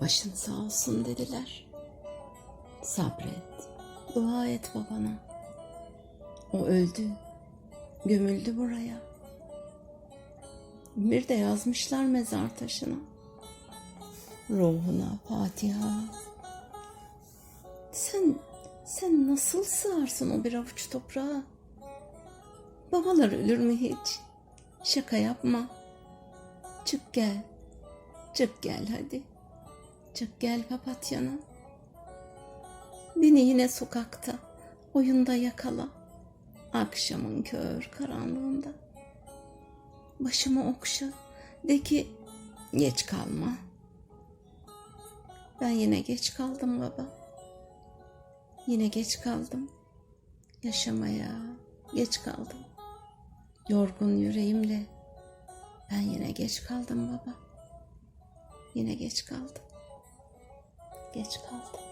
Başın sağ olsun dediler. Sabret, dua et babana. O öldü, gömüldü buraya. Bir de yazmışlar mezar taşına. Ruhuna Fatiha. Sen, sen nasıl sığarsın o bir avuç toprağa? Babalar ölür mü hiç? Şaka yapma. Çık gel. Çık gel hadi. Çık gel papatyana. Beni yine sokakta, oyunda yakala. Akşamın kör karanlığında. Başımı okşa, de ki geç kalma. Ben yine geç kaldım baba. Yine geç kaldım. Yaşamaya geç kaldım. Yorgun yüreğimle ben yine geç kaldım baba. Yine geç kaldım. Geç kaldım.